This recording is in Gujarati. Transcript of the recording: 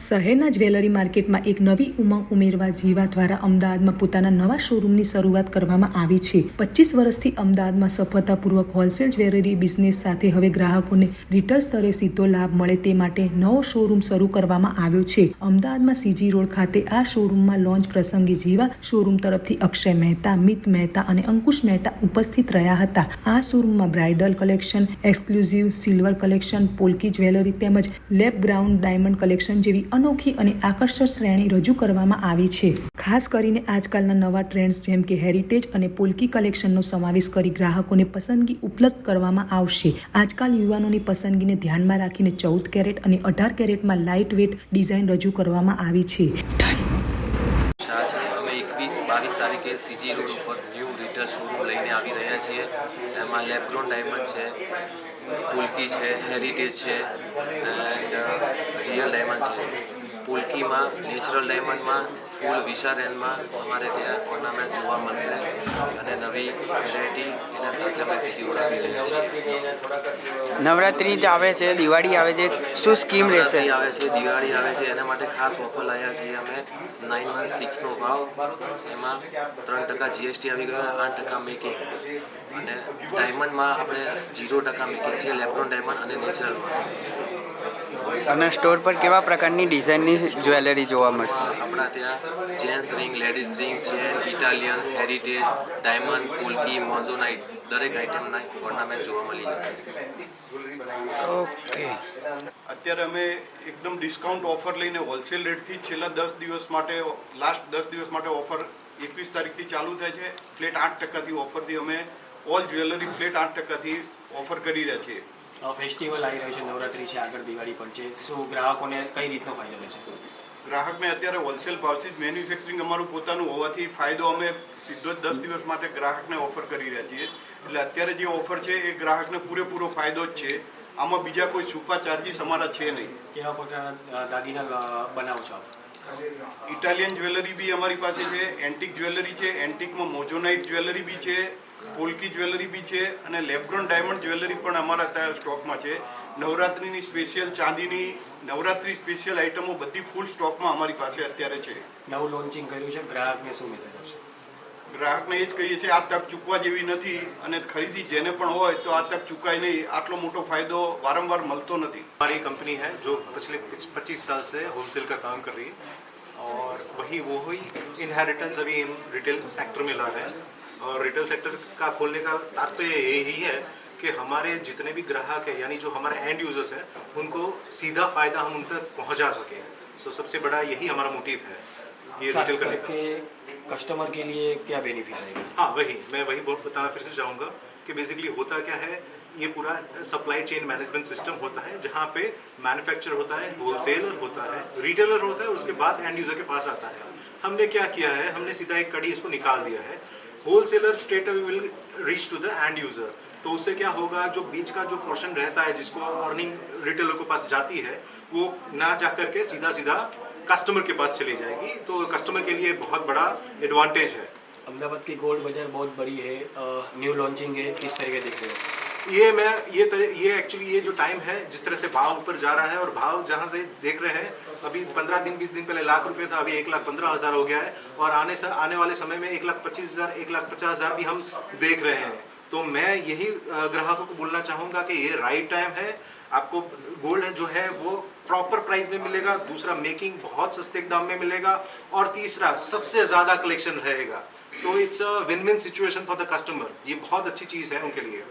શહેરના જ્વેલરી માર્કેટમાં એક નવી ઉમંગ ઉમેરવા જીવા દ્વારા અમદાવાદમાં પોતાના નવા શોરૂમની શરૂઆત કરવામાં આવી છે. પચીસ વર્ષથી અમદાવાદમાં સફળતાપૂર્વક હોલસેલ જ્વેલરી બિઝનેસ સાથે હવે ગ્રાહકોને રિટેલ સ્તરે સીધો લાભ મળે તે માટે નવો શોરૂમ શરૂ કરવામાં આવ્યો છે. અમદાવાદમાં સીજી રોડ ખાતે આ શોરૂમમાં લોન્ચ પ્રસંગે જીવા શોરૂમ તરફથી અક્ષય મહેતા, મિત મહેતા અને અંકુશ મહેતા ઉપસ્થિત રહ્યા હતા. આ શોરૂમમાં bridal collection, exclusive silver collection, polki jewellery તેમજ લેબ ગ્રાઉન્ડ ડાયમંડ કલેક્શન જેવી અનોખી અને આકર્ષક શ્રેણી રજૂ કરવામાં આવી છે. ખાસ કરીને આજકાલના નવા ટ્રેન્ડ્સ જેમ કે હેરિટેજ અને પોલકી કલેક્શનનો સમાવેશ કરી ગ્રાહકોને પસંદગી ઉપલબ્ધ કરવામાં આવશે. આજકાલ યુવાનોની પસંદગીને ધ્યાનમાં રાખીને ચૌદ કેરેટ અને અઢાર કેરેટમાં લાઇટ વેટ ડિઝાઇન રજૂ કરવામાં આવી છે. બાવીસ તારીખે સીજી રોડ ઉપર ન્યૂ રિટેલ શોરૂમ લઈને આવી રહ્યા છીએ. એમાં લેબ્રોન ડાયમંડ છે, પુલકી છે હેરિટેજ છે એન્ડ ડાયમંડ છે. પુલકીમાં નેચરલ ડાયમંડમાં ફૂલ વિશારેનમાં અમારે ત્યાં ઓર્નામેન્ટ જોવા મળશે. અને નવી વેરાયટી નવરાત્રિ જ આવે છે દિવાળી આવે છે શું સ્કીમ રહેશે? આવે છે દિવાળી આવે છે એના માટે ખાસ ઓફર લાવ્યા છીએ અમે નાઇન વન સિક્સનો ભાવ. એમાં ત્રણ ટકા જીએસટી આવી ગયો આઠ ટકા મેકિંગ અને ડાયમંડમાં આપણે જીરો ટકા મેકિંગ છે લેપ્રોન ડાયમંડ અને નેચરલમાં અને સ્ટોર પર કેવા પ્રકારની ડિઝાઇનની જ્વેલરી જોવા મળશે? આપણા ત્યાં gents ring ladies ring chain Italian heritage diamond polki moissanite દરેક આઇટમના ઓર્નામેન્ટ જોવા મળી જશે. ઓકે અત્યારે અમે એકદમ ડિસ્કાઉન્ટ ઓફર લઈને હોલસેલ રેટથી છેલ્લા દસ દિવસ માટે લાસ્ટ દસ દિવસ માટે ઓફર એકવીસ તારીખથી ચાલુ થાય છે. ફ્લેટ આઠ ટકાથી ઓફરથી અમે ઓલ જ્વેલરી ફ્લેટ આઠ ટકાથી ઓફર કરી રહ્યા છીએ. ફેસ્ટિવલ આવી રહ્યો છે નવરાત્રી છે આગળ દિવાળી પણ છે. શું ગ્રાહકોને કઈ રીતનો ફાયદો રહેશે ગ્રાહકને અત્યારે હોલસેલ ભાવથી જ મેન્યુફેક્ચરિંગ અમારું પોતાનું હોવાથી ફાયદો અમે સીધો જ દસ દિવસ માટે ગ્રાહકને ઓફર કરી રહ્યા છીએ. એટલે અત્યારે જે ઓફર છે એ ગ્રાહકને પૂરેપૂરો ફાયદો જ છે. આમાં બીજા કોઈ છુપા ચાર્જીસ અમારા છે નહીં. કેવા પ્રકારના દાગીના બનાવો છો ઇટાલિયન જ્વેલરી બી અમારી પાસે છે એન્ટિક જ્વેલરી છે એન્ટિકમાં મોજોનાઇટ જ્વેલરી બી છે પોલ્કી જ્વેલરી બી છે અને લેબ્રોન ડાયમંડ જ્વેલરી પણ અમારા ત્યાં સ્ટોકમાં છે. નવરાત્રિની સ્પેશિયલ ચાંદીની નવરાત્રી સ્પેશિયલ આઇટમો બધી ફૂલ સ્ટોકમાં અમારી પાસે અત્યારે છે. નવું લોન્ચિંગ કર્યું છે ગ્રાહકને શું મેસેજ ગ્રાહકને એ જ કહીએ છીએ આ તક ચૂકવા જેવી નથી અને ખરીદી જેને પણ હોય તો આ તક ચૂકાય નહીં આટલો મોટો ફાયદો વારંવાર મળતો નથી हमारी कंपनी है जो पिछले पच्चीस साल से होलसेल का काम कर रही है और वही वो ही इनहेरिटेंस अभी इन रिटेल सेक्टर में ला रहे हैं और रिटेल सेक्टर का खोलने का तात्पर्य यही है कि हमारे जितने भी ग्राहक हैं यानी जो हमारे एंड यूजर्स हैं उनको सीधा फायदा हम उन तक पहुंचा सकें सो सबसे बड़ा यही हमारा मोटिव है ये खास रिटेल करने का करके कस्टमर के लिए क्या बेनिफिट रहेगा हाँ वही, मैं वही बहुत बताना फिर से चाहूँगा कि बेसिकली होता क्या है, ये पूरा सप्लाई चेन मैनेजमेंट सिस्टम होता है, जहाँ पे मैन्युफैक्चर होता है होलसेलर होता है रिटेलर होता है, उसके बाद एंड यूज़र के पास आता है। हमने क्या किया है, हमने सीधा एक कड़ी इसको निकाल दिया है। Wholesaler state will reach to the end user तो उससे क्या होगा, जो बीच का जो पोर्शन रहता है, जिसको अर्निंग रिटेलर के पास जाती है, वो ना जा करके सीधा सीधा कस्टमर के पास चली जाएगी। तो कस्टमर के लिए बहुत बड़ा एडवांटेज है। अहमदाबाद की गोल्ड बाज़ार बहुत बड़ी है न्यू लॉन्चिंग है किस तरीके देख रहे हो? ये मैं ये तरह ये एक्चुअली ये जो टाइम है जिस तरह से भाव ऊपर जा रहा है और भाव जहाँ से देख रहे हैं अभी पंद्रह दिन बीस दिन पहले लाख रुपए था अभी एक लाख पंद्रह हज़ार हो गया है। और आने से आने वाले समय में एक लाख पच्चीस हज़ार एक लाख पचास हज़ार भी हम देख रहे हैं। तो मैं यही ग्राहकों को बोलना चाहूँगा कि ये राइट टाइम है, आपको गोल्ड जो है वो प्रॉपर प्राइस में मिलेगा, दूसरा मेकिंग बहुत सस्ते दाम में मिलेगा और तीसरा सबसे ज़्यादा कलेक्शन रहेगा। तो it's a win win situation for the customer ये बहुत अच्छी चीज़ है उनके लिए।